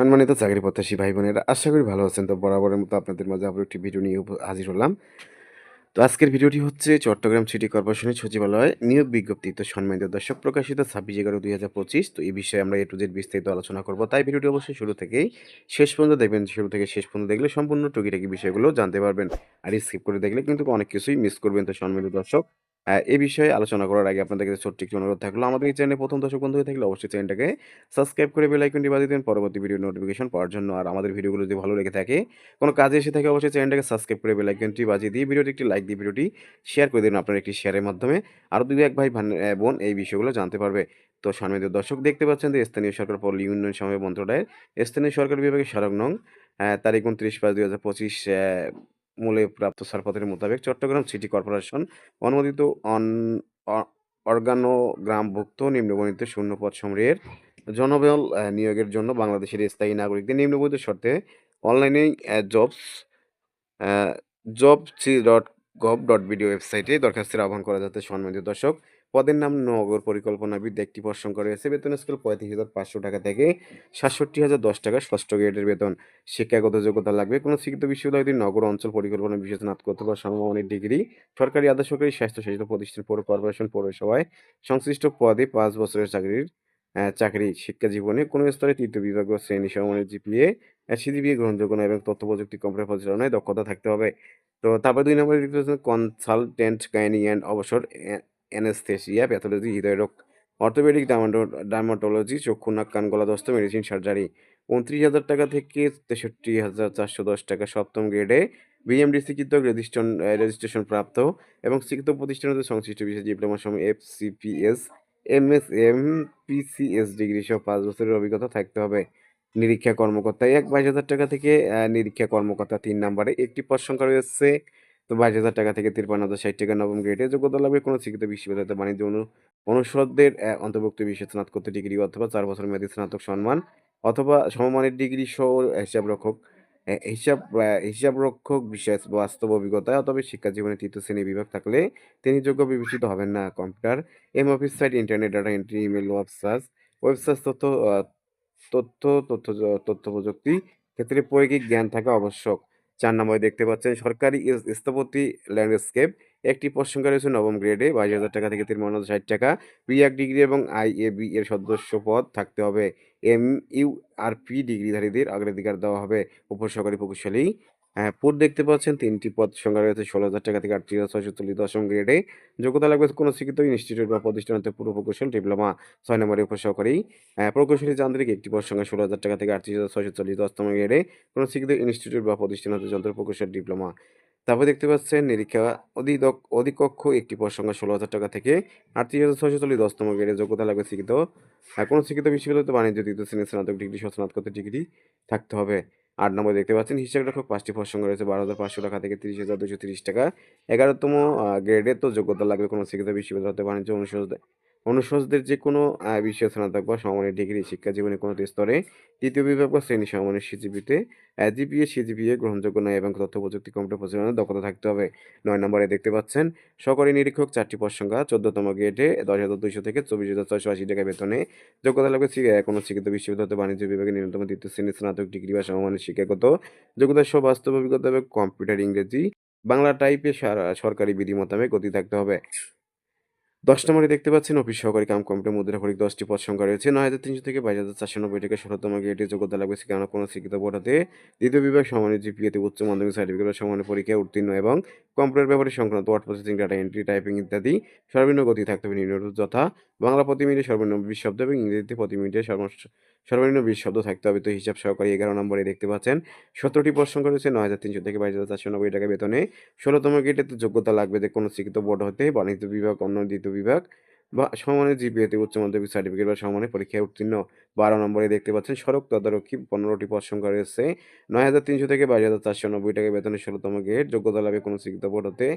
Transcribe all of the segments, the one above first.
সম্মানিত চাকরি প্রত্যাশী ভাই বোনেরা আশা করি ভালো আছেন। তো বরাবরের মতো আপনাদের মাঝে আবার একটি ভিডিও নিয়ে হাজির হলাম। তো আজকের ভিডিওটি হচ্ছে চট্টগ্রাম সিটি কর্পোরেশনের সচিবালয় নিয়োগ বিজ্ঞপ্তি। তো সম্মানিত দর্শক, প্রকাশিত ছাব্বিশ এগারো দুই হাজার পঁচিশ। তো এই বিষয়ে আমরা এ টু জেড বিস্তারিত আলোচনা করব। তাই ভিডিওটি অবশ্যই শুরু থেকেই শেষ পর্যন্ত দেখবেন। শুরু থেকে শেষ পর্যন্ত দেখলে সম্পূর্ণ টুকিটাকি বিষয়গুলো জানতে পারবেন। আর স্কিপ করে দেখলে কিন্তু অনেক কিছুই মিস করবেন। তো সম্মানিত দর্শক এই বিষয়ে আলোচনা করার আগে আপনাদের কাছে ছোট্ট একটি অনুরোধ থাকল। আমাদের এই চ্যানেলে প্রথম দর্শক বন্ধু হয়ে থাকলে অবশ্যই চ্যানেলটাকে সাবস্ক্রাইব করে বেল আইকনটি বাজিয়ে দেন পরবর্তী ভিডিও নোটিফিকেশন পাওয়ার জন্য। আর আমাদের ভিডিওগুলো যদি ভালো লেগে থাকে কোনো কাজে এসে থাকে অবশ্যই চ্যানেলটাকে সাবস্ক্রাইব করে বেল আইকনটি বাজিয়ে দিয়ে ভিডিওটি একটি লাইক দিয়ে ভিডিওটি শেয়ার করে দিন আপনার একটি শেয়ারের মাধ্যমে। আরও দুই এক ভাই ভান- আহ, বোন এই বিষয়গুলো জানতে পারবে। তো সম্মানিত দর্শক দেখতে পাচ্ছেন যে স্থানীয় সরকার পল্লী উন্নয়ন সময় মন্ত্রণালয়ের স্থানীয় সরকার বিভাগের স্মারক নং তারিখ উনত্রিশ পাঁচ দুই হাজার পঁচিশ মূলে প্রাপ্ত ছাড়পত্রের মোতাবেক চট্টগ্রাম সিটি কর্পোরেশন অনুমোদিত অন অর্গানোগ্রামভুক্ত নিম্নবণিত শূন্য পদ সমূহের জনবল নিয়োগের জন্য বাংলাদেশের স্থায়ী নাগরিকদের নিম্নবণিত শর্তে অনলাইনে jobs job C dot gov dot BDO ওয়েবসাইটে দরখাস্তের আহ্বান করা যাতে সম্মানিত দর্শক পদের নাম নগর পরিকল্পনাবিদ একটি পদ সংখ্যা রয়েছে বেতন স্কেল পঁয়ত্রিশ হাজার পাঁচশো টাকা থেকে সাতষট্টি হাজার দশ টাকা ষষ্ঠ গ্রেডের বেতন। শিক্ষাগত যোগ্যতা লাগবে। কোনো শিক্ষিত বিশ্ববিদ্যালয় যদি নগর অঞ্চল পরিকল্পনা বিশেষ স্নাতক অথবা সমমানের ডিগ্রি, সরকারি আধা সরকারি স্বাস্থ্যশাসিত প্রতিষ্ঠান, পৌর কর্পোরেশন, পৌরসভায় সংশ্লিষ্ট পদে পাঁচ বছরের চাকরির চাকরি, শিক্ষা জীবনে কোনো স্তরে তৃতীয় বিভাগ বা শ্রেণি সমমানের জিপিএ সিজিপিএ গ্রহণযোগ্য নয় এবং তথ্য প্রযুক্তি কম্পিউটার পরিচালনায় দক্ষতা থাকতে হবে। তো তারপরে দুই নম্বরে কনসালটেন্ট, গাইনিং অ্যান্ড অবসর অ্যানেস্থেসিয়া প্যাথোলজি হৃদয়রোগ অর্থোপেডিক ডার্মাটোলজি চক্ষু নাক, কান, গলা দস্ত মেডিসিন সার্জারি উনত্রিশ হাজার টাকা থেকে তেষট্টি হাজার চারশো দশ টাকা সপ্তম গ্রেডে বিএমডিসি কৃতক রেজিস্ট্রেশন রেজিস্ট্রেশন প্রাপ্ত এবং শিক্ষিত প্রতিষ্ঠানের সংশ্লিষ্ট বিষয়ে ডিপ্লোমা সময় F CPS M S M PCS degree সহ পাঁচ বছরের অভিজ্ঞতা থাকতে হবে। নিরীক্ষা কর্মকর্তা, এক বাইশ হাজার টাকা থেকে নিরীক্ষা কর্মকর্তা তিন নম্বরে। একটি পদ সংখ্যা রয়েছে তো বাইশ হাজার টাকা থেকে তিরপান্ন হাজার ষাট টাকা নবম গ্রেডে যোগ্যতা লাগবে কোনো শিক্ষিত বিশ্ববিদ্যালয়তে বাণিজ্য অনু অনুষদের অন্তর্ভুক্ত বিষয়ে স্নাতকোত্তর ডিগ্রি অথবা চার বছর মেয়াদী স্নাতক সম্মান অথবা সমমানের ডিগ্রি সহ হিসাব রক্ষক হিসাব আহ, হিসাব রক্ষক বিষয়ে বাস্তব অভিজ্ঞতা অথবা শিক্ষা জীবনে তৃতীয় শ্রেণি বিভাগ থাকলে তিনি যোগ্য বিবেচিত হবেন না। Computer M office site internet data entry email web search web search তথ্য তথ্য তথ্য তথ্য প্রযুক্তি ক্ষেত্রে প্রয়োগিক জ্ঞান থাকা আবশ্যক। চার নম্বরে দেখতে পাচ্ছেন সরকারি স্থপতি ল্যান্ডস্কেপ। একটি প্রসঙ্গ রয়েছে নবম গ্রেডে, বাইশ হাজার টাকা থেকে তিন ষাট টাকা। বিএড ডিগ্রি এবং আইএবি এর সদস্য পদ থাকতে হবে। এম ইউ আর পি ডিগ্রিধারীদের অগ্রাধিকার দেওয়া হবে। উপসহকারী প্রকৌশলী হ্যাঁ পুর দেখতে পাচ্ছেন তিনটি পদ সংখ্যা রয়েছে ষোলো হাজার টাকা থেকে আটত্রিশ হাজার ছয়শো চল্লিশ দশম গ্রেডে যোগ্যতা লাগবে কোনো শিক্ষিত ইনস্টিটিউট বা প্রতিষ্ঠানতে পুরো প্রকৌশল ডিপ্লোমা ছয় নম্বরে উপসহকারী। আহ, প্রকৌশলী যান্ত্রিক একটি পদ সংখ্যা ষোলো হাজার টাকা থেকে আটত্রিশ হাজার ছয়শো চল্লিশ দশতম গ্রেডে কোনো শিক্ষিত ইনস্টিটিউট বা প্রতিষ্ঠান হতে যন্ত্র প্রকৌশল ডিপ্লোমা তারপর দেখতে পাচ্ছেন নিরীক্ষা অধিদক অধিকক্ষ একটি পদ সংখ্যা ষোলো হাজার টাকা থেকে আটত্রিশ হাজার ছয়শো চল্লিশ দশতম গ্রেডে যোগ্যতা লাগবে শিক্ষিত আহ, কোনো শিক্ষিত বিশ্ববিদ্যালয়তে বাণিজ্য তৃতীয় শ্রেণির স্নাতক ডিগ্রি স্নাতকোত্তর ডিগ্রি থাকতে হবে। আট নম্বর দেখতে পাচ্ছেন, হিসাব রক্ষক পাঁচটি পদ রয়েছে, বারো হাজার পাঁচশো টাকা থেকে তিরিশ হাজার দুশো তিরিশ টাকা। এগারোতম গ্রেডের তো যোগ্যতা লাগবে কোনো শিক্ষিত বিশ্ববিদ্যালয় হতে বাণিজ্য অনুষদ অনুষদের যে কোনো বিষয়ে স্নাতক বা সমমানের ডিগ্রি শিক্ষা জীবনে কোনো স্তরে তৃতীয় বিভাগ বা শ্রেণি সমমানের সিজিপিতে জিপিএ সিজিপিএ গ্রহণযোগ্য নয় এবং তথ্য প্রযুক্তি কম্পিউটার পরিচালনায় দক্ষতা থাকতে হবে। নয় নম্বরে দেখতে পাচ্ছেন সরকারি নিরীক্ষক চারটি সংখ্যা, চোদ্দতম গেটে দশ হাজার দুইশো থেকে চব্বিশ হাজার ছয়শো আশি টাকা বেতনে। যোগ্যতা লাগবে কোনো শিক্ষিত বিশ্ববিদ্যালয় বাণিজ্য বিভাগে ন্যূনতম তৃতীয় শ্রেণি স্নাতক ডিগ্রি বা সমমানের শিক্ষাগত যোগ্যতা সহ বাস্তব অভিজ্ঞতা কম্পিউটার ইংরেজি, বাংলা টাইপে সরকারি বিধি মোতাবেক গতি থাকতে হবে। দশ নম্বরে দেখতে পাচ্ছেন অফিস সহকারী কাম কম্পিউটার মুদ্রা ফরিক দশটি পদ সংখ্যা রয়েছে। নয় হাজার তিনশো থেকে বাইশ হাজার চারশো নব্বই টাকা ষোলোতম গেটে যোগ্যতা লাগবে সেখানে কোনো শিক্ষিত বোর্ড হতে দ্বিতীয় বিভাগ সমানের জিপিএতে উচ্চ মাধ্যমিক সার্টিফিকেট সমানের পরীক্ষায় উত্তীর্ণ এবং কম্পিউটার ব্যাপারে সংক্রান্ত word processing data entry typing ইত্যাদি সর্বনিম্ন গতি থাকতে হবে। নিম্ন যথা বাংলা প্রতি মিনিটে সর্বনিম্ন বিশ শব্দ এবং ইংরেজিতে প্রতি মিনিটে সর্বনিম্ন বিশ শব্দ থাকতে হবে। তো হিসাব সহকারী এগারো নম্বরে দেখতে পাচ্ছেন সতেরোটি পদ সংখ্যা রয়েছে। নয় হাজার তিনশো থেকে বাইশ হাজার চারশো নব্বই টাকা বেতনে ষোলোতম গেটেতে যোগ্যতা লাগবে যে কোনো শিক্ষিত বোর্ড হতে বাণিজ্য বিভাগ অন্য দ্বিতীয় বিভাগ বা সমমানের জিপিএতে উচ্চ মাধ্যমিক সার্টিফিকেট বা সমমানের পরীক্ষায় উত্তীর্ণ বারো নম্বরে দেখতে পাচ্ছেন সড়ক তদারকি পনেরোটি পদ সংখ্যা রয়েছে। নয় হাজার তিনশো থেকে বাইশ হাজার চারশো নব্বই টাকা বেতনের ষোলোতম গেট যোগ্যতা লাভে কোনো শিক্ষিত বোর্ড হতে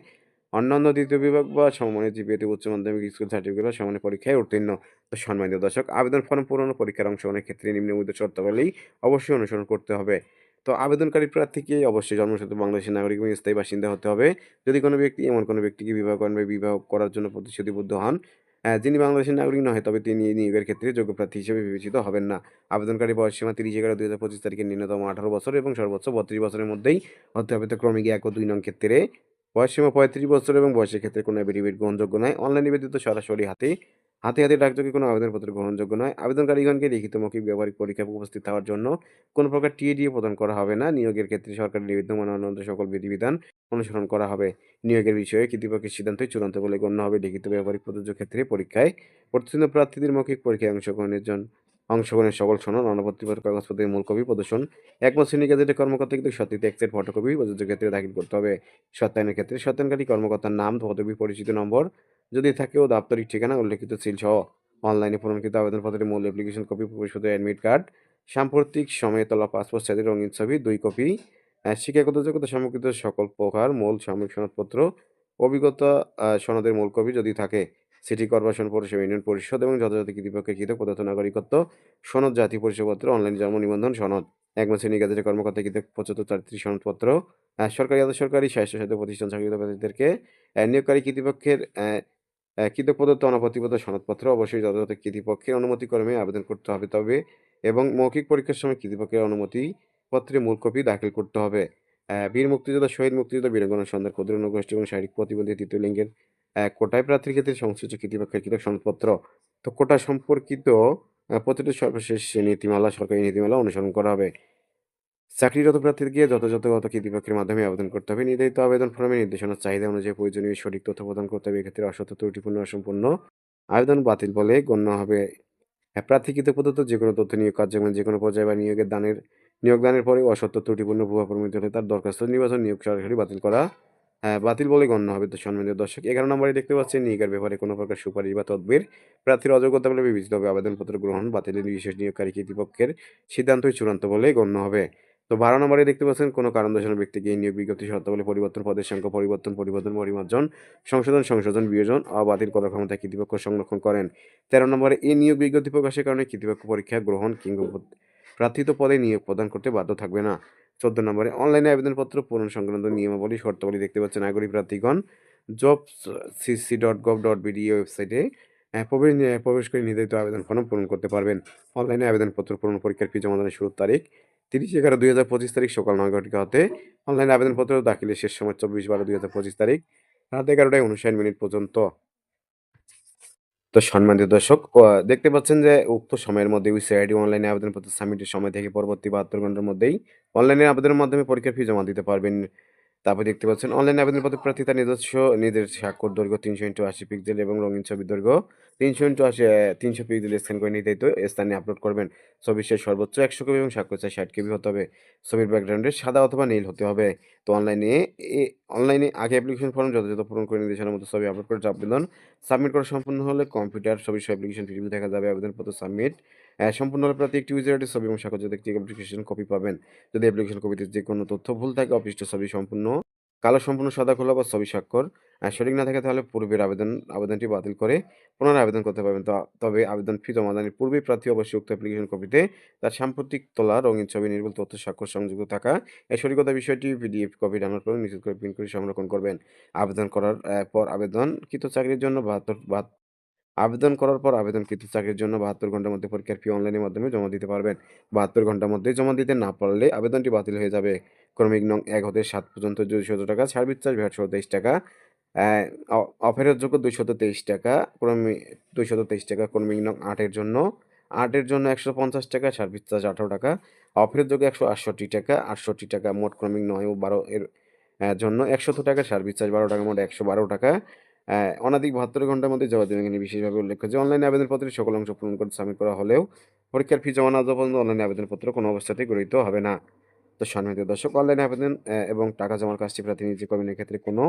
অন্যান্য দ্বিতীয় বিভাগ বা সমমানের জিপিএতে উচ্চ মাধ্যমিক স্কুল সার্টিফিকেট বা সমানের পরীক্ষায় উত্তীর্ণ। তো সম্মানিত দর্শক, আবেদন ফর্ম পূরণ পরীক্ষার অংশগ্রহণের ক্ষেত্রে নিম্নলিখিত শর্তাবলী অবশ্যই অনুসরণ করতে হবে। তো আবেদনকারী প্রার্থীকে অবশ্যই জন্মসূত্রে বাংলাদেশের নাগরিক এবং স্থায়ী বাসিন্দা হতে হবে। যদি কোনো ব্যক্তি, এমন কোনো ব্যক্তিকে বিবাহ করেন বা বিবাহ করার জন্য প্রতিশ্রুতিবদ্ধ হন যিনি বাংলাদেশের নাগরিক নয় তবে তিনি নিয়োগের ক্ষেত্রে যোগ্য প্রার্থী হিসেবে বিবেচিত হবেন না। আবেদনকারী বয়সসীমা তিরিশ এগারো দুই হাজার পঁচিশ তারিখের ন্যূনতম আঠারো বছর এবং সর্বোচ্চ বত্রিশ বছরের মধ্যেই হতে হবে তো ক্রমিক এক ও দুই নং ক্ষেত্রে। বয়সসীমা পঁয়ত্রিশ বছর এবং বয়সের ক্ষেত্রে কোনো অ্যাফিডেভিট গ্রহণযোগ্য নয়। অনলাইন নিবেদিত সরাসরি হাতে হাতে হাতে ডাকযোগে কোনো আবেদনপত্র গ্রহণযোগ্য নয়। আবেদনকারীগণকে লিখিত মৌখিক ব্যবহারিক পরীক্ষায় উপস্থিত হওয়ার জন্য কোনো প্রকার টিএডিএ প্রদান করা হবে না। নিয়োগের ক্ষেত্রে সরকারি বিদ্যমান অন্যান্য সকল বিধিবিধান অনুসরণ করা হবে। নিয়োগের বিষয়ে কর্তৃপক্ষের সিদ্ধান্তই চূড়ান্ত বলে গণ্য হবে। লিখিত ব্যবহারিক প্রযোজ্য ক্ষেত্রে পরীক্ষায় প্রতিষ্ঠিত প্রার্থীদের মৌখিক পরীক্ষায় অংশগ্রহণের জন্য অংশগ্রহণের সকল সনদ অনপত্রিপত্র কাগজপত্রের মূল কপি, প্রদর্শন, একমত শ্রেণি গেজেটের কর্মকর্তা কিন্তু সত্যিতে এক্সের ফটোকপি প্রযোজ্য ক্ষেত্রে দাখিল করতে হবে। সত্যায়নের ক্ষেত্রে সত্যায়নকারী কর্মকর্তার নাম, পদবি, পরিচিত নম্বর যদি থাকে ও দাপ্তরিক ঠিকানা উল্লেখিত সিল সহ অনলাইনে পূরণকৃত আবেদনপত্রের মূল অ্যাপ্লিকেশন কপি ভবিষ্যতে অ্যাডমিট কার্ড সাম্প্রতিক সময়ে তোলা পাসপোর্ট সাইজের রঙিন ছবি দুই কপি শিক্ষাগত যোগ্যতা সম্পর্কিত সকল প্রকার মূল সাময়িক সনদপত্র অভিজ্ঞতা সনদের মূল কপি যদি থাকে সিটি কর্পোরেশন পরিষেবা ইউনিয়ন পরিষদ এবং যথাযথ কর্তৃপক্ষের কৃত প্রদত্ত নাগরিকত্ব সনদ জাতীয় পরিচয়পত্র অনলাইন জন্ম নিবন্ধন সনদ এক মাসের নিগাদের কর্মকর্তা কৃত পঁচাত্তর চারিত্রিশ সনদপত্র সরকারি আধা সরকারি স্বাস্থ্যসাথী প্রতিষ্ঠান চাকরিরত নিয়োগকারী আহ, কৃত প্রদত্ত অনাপত্তিগত সনদপত্র অবশ্যই যথাযথ কৃতিপক্ষের অনুমতিক্রমে আবেদন করতে হবে তবে এবং মৌখিক পরীক্ষার সময় কৃতিপক্ষের অনুমতি পত্রে মূল কপি দাখিল করতে হবে। বীর মুক্তিযোদ্ধা, শহীদ মুক্তিযোদ্ধা বীরঙ্গন সন্ধ্যার ক্ষুদ্র নগোষ্ঠী এবং শারীরিক প্রতিবন্ধী তৃতীয় লিঙ্গের কোটায় প্রার্থীর ক্ষেত্রে সংশ্লিষ্ট কৃতিপক্ষের কৃত সনদপত্র। তো কোটা সম্পর্কিত প্রতিটি সর্বশেষ নীতিমালা, সরকারি নীতিমালা অনুসরণ করা হবে। চাকরিরত প্রার্থীকে যথাযথ গত কর্তৃপক্ষের মাধ্যমে আবেদন করতে হবে। নির্ধারিত আবেদন ফর্মে নির্দেশনার চাহিদা অনুযায়ী প্রয়োজনীয় সঠিক তথ্য প্রদান করতে হবে। এক্ষেত্রে অসত্য ত্রুটিপূর্ণ অসম্পূর্ণ আবেদন বাতিল বলে গণ্য হবে। হ্যাঁ, প্রার্থীকৃত প্রদত্ত যে কোনো তথ্য নিয়োগ কার্যক্রমে যে কোনো পর্যায়ে বা নিয়োগের দানের নিয়োগ দানের পরে অসত্য ত্রুটিপূর্ণ ভুয়া প্রমিত হলে তার দরখাস্ত নির্বাচন নিয়োগ সরাসরি বাতিল করা হ্যাঁ, বাতিল বলে গণ্য হবে তো সম্মানিত দর্শক। এগারো নম্বরে দেখতে পাচ্ছেন নিয়োগের ব্যাপারে কোনো প্রকার সুপারিশ বা তদবির প্রার্থীর অযোগ্যতা বলে বিবেচিত হবে। আবেদনপত্র গ্রহণ বাতিলের বিশেষ নিয়োগকারী কর্তৃপক্ষের সিদ্ধান্তই চূড়ান্ত বলে গণ্য হবে। তো বারো নম্বরে দেখতে পাচ্ছেন, কোনো কারণ দর্শানোর ব্যক্তিকে এই নিয়োগ বিজ্ঞপ্তি শর্তাবলী পরিবর্তন, পদের সংখ্যা পরিবর্তন পরিবর্তন, পরিমার্জন, সংশোধন সংশোধন, বিয়োজন ও বাতিল করার ক্ষমতা কর্তৃপক্ষ সংরক্ষণ করেন। তেরো নম্বরে এই নিয়োগ বিজ্ঞপ্তি প্রকাশের কারণে কর্তৃপক্ষ পরীক্ষা, গ্রহণ কিংবা প্রার্থিত পদে নিয়োগ প্রদান করতে বাধ্য থাকবে না। চোদ্দ নম্বরে অনলাইনে আবেদনপত্র, পূরণ সংক্রান্ত নিয়মাবলী শর্তাবলী দেখতে পাচ্ছেন নাগরিক প্রার্থীগণ। Job CC dot gov dot BD ওয়েবসাইটে প্রবেশ প্রবেশ করে নির্ধারিত আবেদন ফর্ম পূরণ করতে পারবেন। অনলাইনে আবেদনপত্র পূরণ পরীক্ষার ফি জমা দানের শুরুর তারিখ তিরিশ এগারো দুই হাজার পঁচিশ তারিখ সকাল নয় ঘটিকা হতে অনলাইন আবেদনপত্র দাখিলের শেষ সময় চব্বিশ বারো দুই হাজার পঁচিশ তারিখ রাত এগারোটায় উনষাট মিনিট পর্যন্ত। তো সম্মানিত দর্শক দেখতে পাচ্ছেন যে উক্ত সময়ের মধ্যে উইসিআইডি অনলাইনে আবেদনপত্র সাবমিটের সময় থেকে পরবর্তী বাহাত্তর ঘণ্টার মধ্যেই অনলাইনে আবেদনের মাধ্যমে পরীক্ষার ফি জমা দিতে পারবেন। তারপর দেখতে পাচ্ছেন অনলাইন আবেদনপত্র প্রার্থী তার নিজস্ব নিজের স্বাক্ষর, দৈর্ঘ্য তিনশো ইন্টু আশি পিক্সেল এবং রঙিন ছবি দৈর্ঘ্য তিনশো ইন্টু আশি তিনশো পিক্সেল স্ক্যান করে নির্ধারিত স্থানে আপলোড করবেন। ছবির শেষ সর্বোচ্চ একশো কপি এবং স্বাক্ষর চাই ষাট কেবি হতে হবে। ছবির ব্যাকগ্রাউন্ডে সাদা অথবা নীল হতে হবে। তো অনলাইনে অনলাইনে আগে অ্যাপ্লিকেশন ফর্ম যথাযথ পূরণ করে নির্দেশনার মতো ছবি আপলোড করে আবেদন সাবমিট করা সম্পূর্ণ হলে কম্পিউটার ছবি সহ অ্যাপ্লিকেশন প্রিভিউ দেখা যাবে। আবেদনপত্র সাবমিট সম্পূর্ণ হলে প্রার্থী একটি ইউজারের ছবি এবং স্বাক্ষর একটি অ্যাপ্লিকেশন কপি পাবেন। যদি অ্যাপ্লিকেশন কপিতে যে কোনো তথ্য ভুল থাকে অফিসটা ছবি সম্পূর্ণ কালো, সম্পূর্ণ সাদা, খোলা বা ছবি স্বাক্ষর সঠিক না থাকে তাহলে পূর্বের আবেদন, আবেদনটি বাতিল করে পুনরায় আবেদন করতে পারবেন। তবে আবেদন ফি জমাদানের পূর্বে প্রার্থী অবশ্যই উক্ত অ্যাপ্লিকেশন কপিতে তার সাম্প্রতিক তোলা রঙিন ছবি, নির্ভুল তথ্য স্বাক্ষর সংযুক্ত থাকা, এই সঠিকতা বিষয়টি পিডিএফ কপি ডাউনলোড করে নিশ্চিত করে প্রিন্ট করে সংরক্ষণ করবেন। আবেদন করার পর আবেদনকৃত চাকরির জন্য বাহাত্তর আবেদন করার পর আবেদনকৃত চাকরির জন্য বাহাত্তর ঘণ্টার মধ্যে পরীক্ষার ফি অনলাইনের মাধ্যমে জমা দিতে পারবেন। বাহাত্তর ঘণ্টার মধ্যে জমা দিতে না পারলে আবেদনটি বাতিল হয়ে যাবে। ক্রমিক নং এক হতে সাত পর্যন্ত দুইশত টাকা সার্ভিস চার্জ ভ্যাট সহ তেইশ টাকা আহ, অ- অফারের যোগ্য দুইশত তেইশ টাকা ক্রমিক দুইশত তেইশ টাকা ক্রমিক নং আটের জন্য আটের জন্য একশো পঞ্চাশ টাকা সার্ভিস চার্জ আঠারো টাকা অফারের যোগ্য একশো আটষট্টি টাকা আটষট্টি টাকা মোট ক্রমিক নয় ও বারো এর জন্য একশত টাকা সার্ভিস চার্জ বারো টাকা মোট একশো বারো টাকা অনাধিক বাহাত্তর ঘণ্টার মধ্যে জবাব দেবেন এখানে বিশেষভাবে উল্লেখ যে অনলাইনে আবেদনপত্রের সকল অংশ পূরণ করে সাবমিট করা হলেও পরীক্ষার ফি জমা না পর্যন্ত অনলাইনে আবেদনপত্র কোনো অবস্থাতেই গৃহীত হবে না। তো সম্মানিত দর্শক অনলাইনে আবেদন এবং টাকা জমার কাজটি প্রার্থী নিজে করবেন এক্ষেত্রে কোনো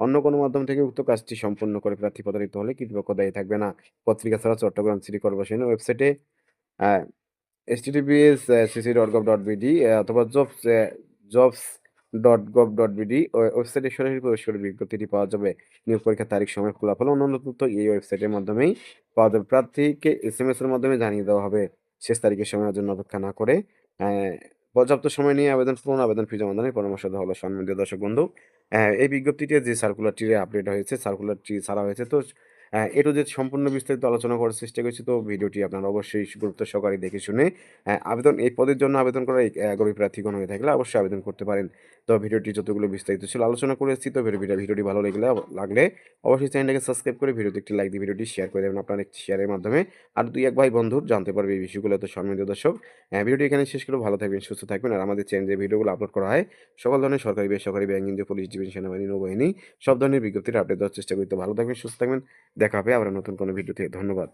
অন্য কোনো মাধ্যম থেকে উক্ত কাজটি সম্পূর্ণ করে প্রার্থী প্রতারিত হলে কর্তৃপক্ষ দায়ী থাকবে না। পত্রিকা ছাড়া চট্টগ্রাম সিটি কর্পোরেশনের ওয়েবসাইটে S CC dot gov dot BD অথবা jobs jobs dot gov dot BD ওয়েবসাইটে সরাসরি প্রবেশ করে বিজ্ঞপ্তিটি পাওয়া যাবে। নিয়োগ পরীক্ষার তারিখ, সময়, ফলাফল অন্যান্য তথ্য এই ওয়েবসাইটের মাধ্যমেই পাওয়া যাবে। প্রার্থীকে এস এম এর মাধ্যমে জানিয়ে দেওয়া হবে। শেষ তারিখের সময়ের জন্য অপেক্ষা না করে পর্যাপ্ত সময় নিয়ে আবেদন পূরণ, আবেদন ফি জমা দানের পরামর্শ দেওয়া হলো সম্মানিত দর্শক বন্ধু। এই বিজ্ঞপ্তিতে যে সার্কুলারটি আপডেট হয়েছে সার্কুলারটি ছাড়া হয়েছে, তো এ টু জেড সম্পূর্ণ বিস্তারিত আলোচনা করার চেষ্টা করছি। তো ভিডিওটি আপনারা অবশ্যই গুরুত্ব সহকারে দেখে শুনে আহ, আবেদন এই পদের জন্য আবেদন করা আগ্রহী প্রার্থীগণ হয়ে থাকলে অবশ্যই আবেদন করতে পারেন। তো ভিডিওটি যতগুলো বিস্তারিত ছিল আলোচনা করে এসেছি তো ভিডিওটি ভিডিওটি ভালো লাগলে লাগলে অবশ্যই চ্যানেলটাকে সাবস্ক্রাইব করে ভিডিওতে একটি লাইক দিয়ে ভিডিওটি শেয়ার করে দেবেন। আপনার একটি শেয়ারের মাধ্যমে আর দুই এক ভাই বন্ধুর জানতে পারবে এই বিষয়গুলো। তো সম্মানিত দর্শক হ্যাঁ, ভিডিওটি এখানে শেষ করে ভালো থাকবেন সুস্থ থাকবেন আর আমাদের চ্যানেলে ভিডিওগুলো আপলোড করা হয় সকল ধরনের সরকারি বেসরকারি ব্যাংক পুলিশ ডিভিশন সেনাবাহিনী নৌবাহিনী সব ধরনের বিজ্ঞপ্তির আপডেট দেওয়ার চেষ্টা করি। তো ভালো থাকবেন সুস্থ থাকবেন। দেখা হবে আবার নতুন কোনো ভিডিওতে ধন্যবাদ।